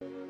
એ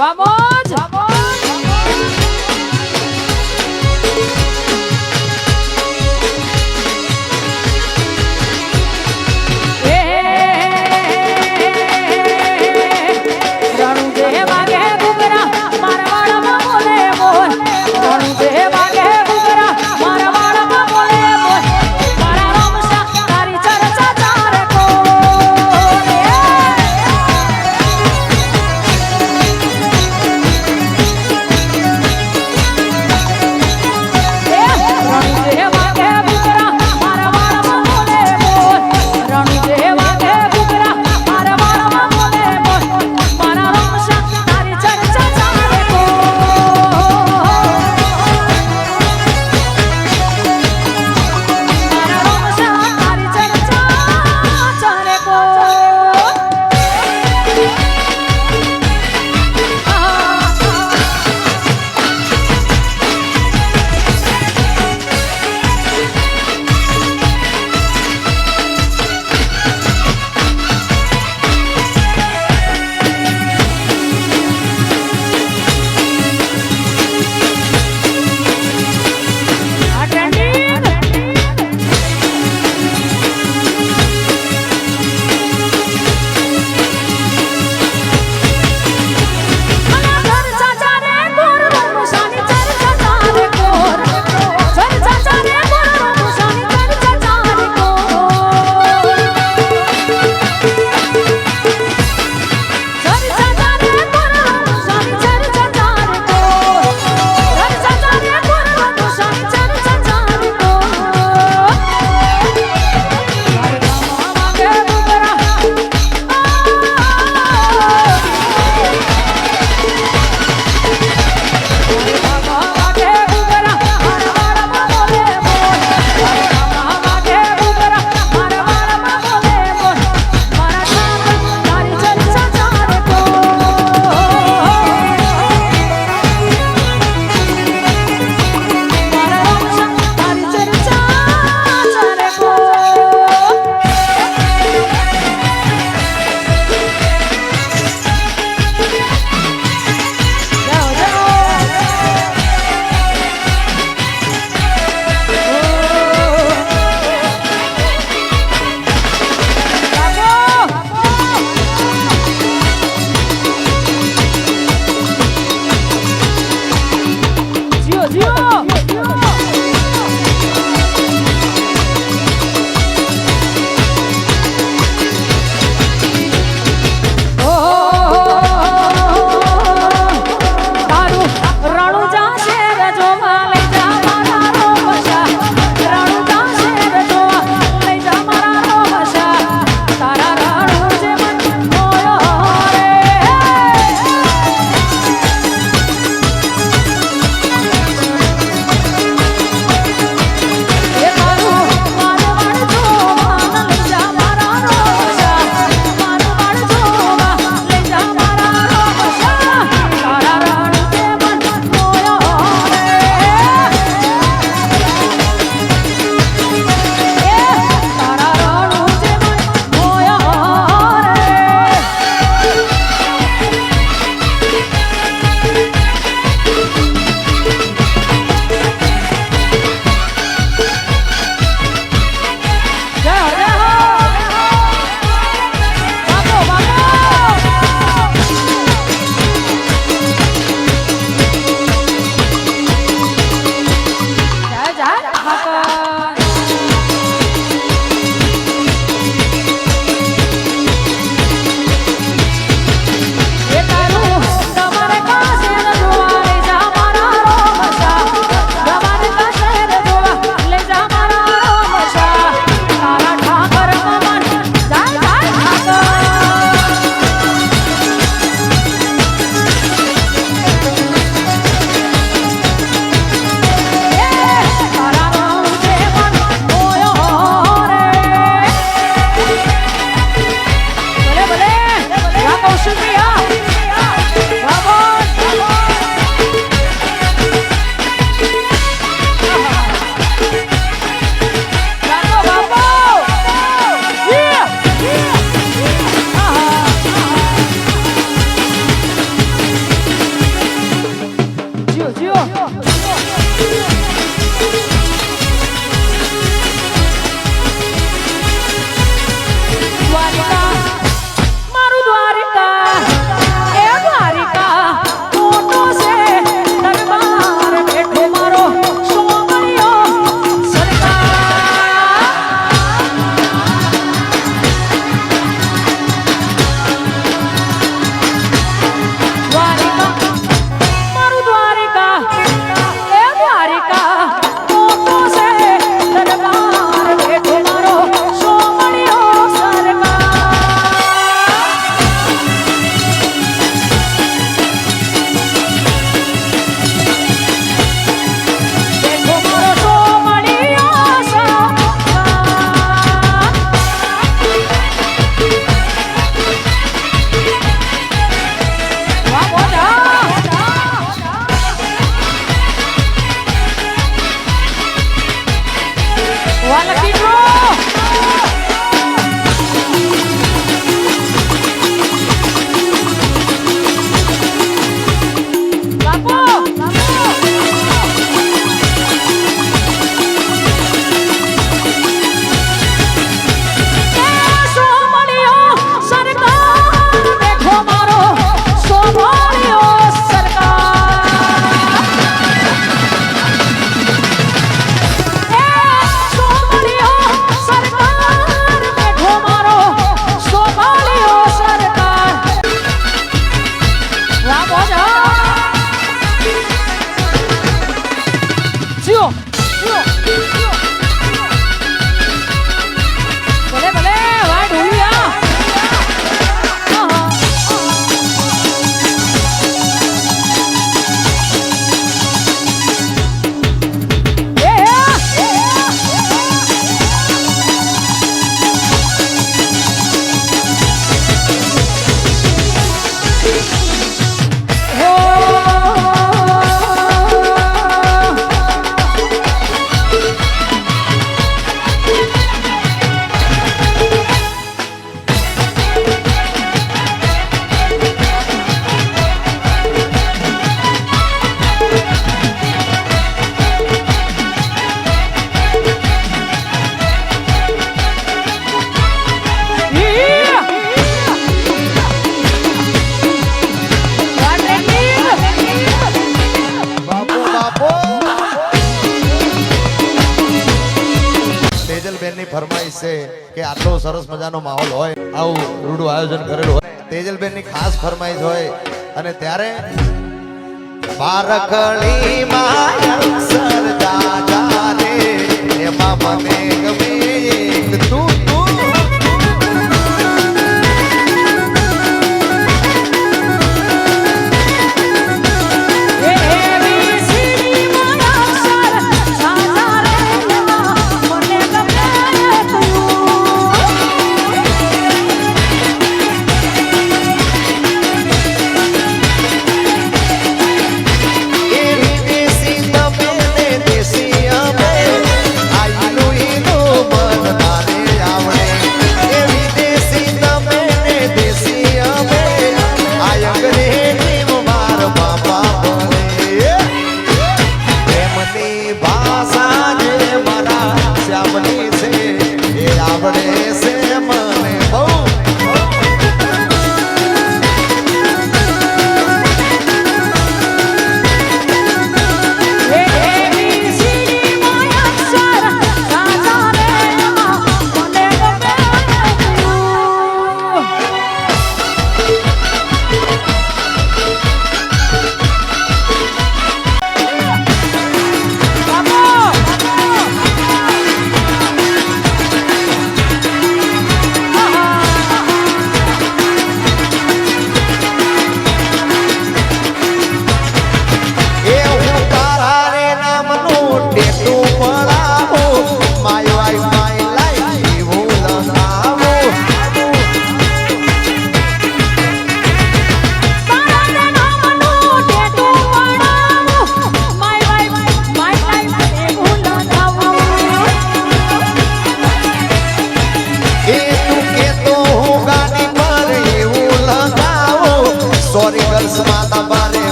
Vamos! પારકણી માયા સરદાદા રે બાબા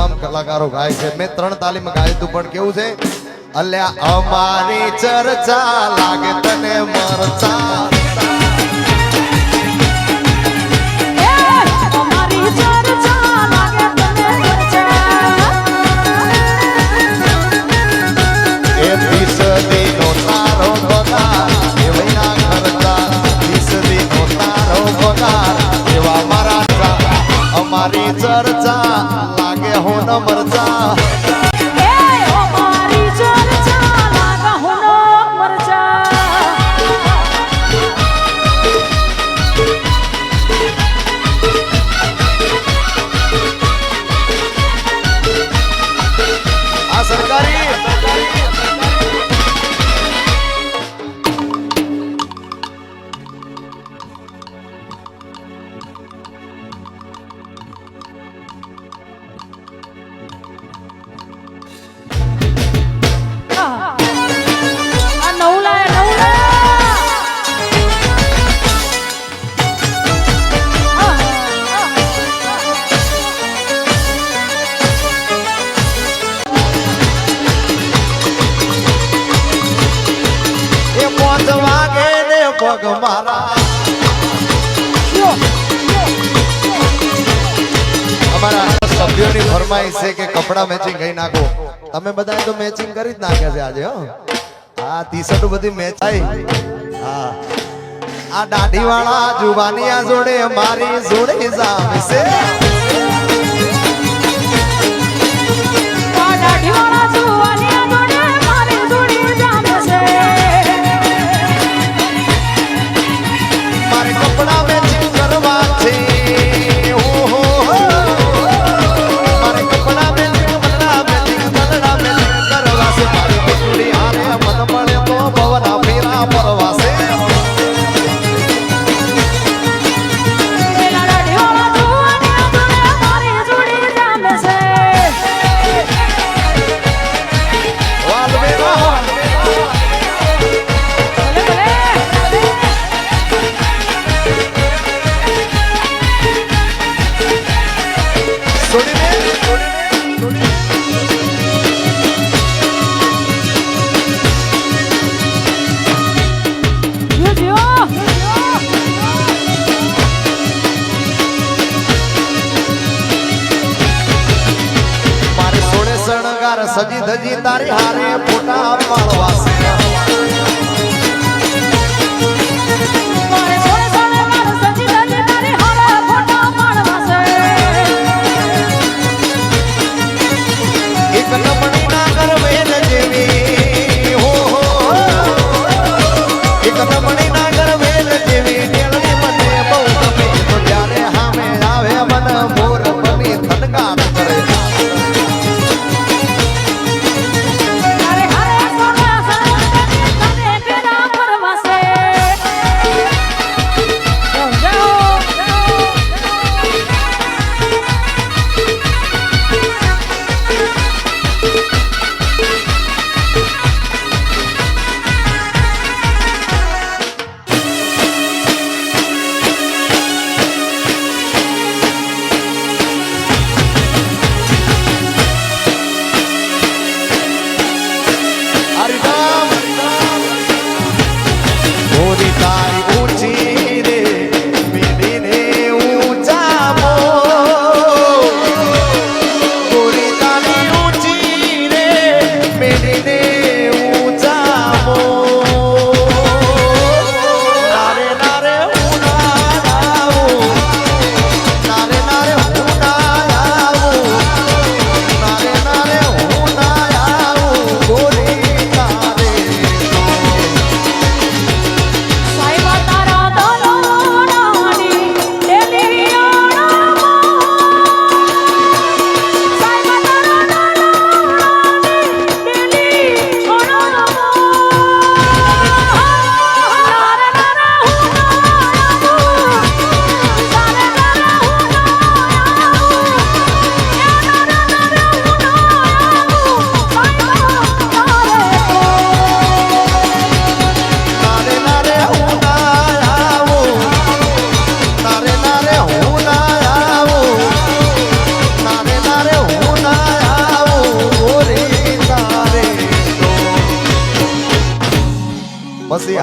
તમામ કલાકારો ગાય છે. મેં ત્રણ તાલીમ ગાય તું, પણ કેવું છે? અલ્યા, અમારી ચર્ચા લાગે તને મરચા મારી ચર્ચા મરચા સટ બધી મેચાઈ હા. આ દાઢી વાળા જુબાનિયા જોડે, મારી જોડે જામશે આ દાઢી વાળા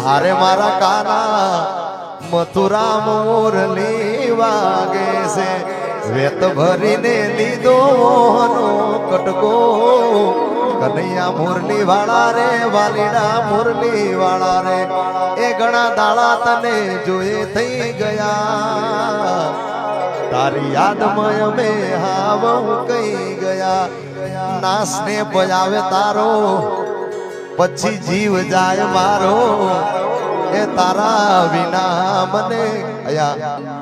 હારે મારા કાના મથુરા મોરલી વાગે છે. વેત ભરીને લીધો કટકો. કનૈયા મુરલી વાળા રે, વાલીડા મુરલી વાળા રે. એ ઘણા દાડા તને જોયે થઈ ગયા. તારી યાદમાં અમે હાવ કઈ ગયા. નાસને બજાવે તારો પછી જીવ જાય મારો એ તારા વિના મને અયા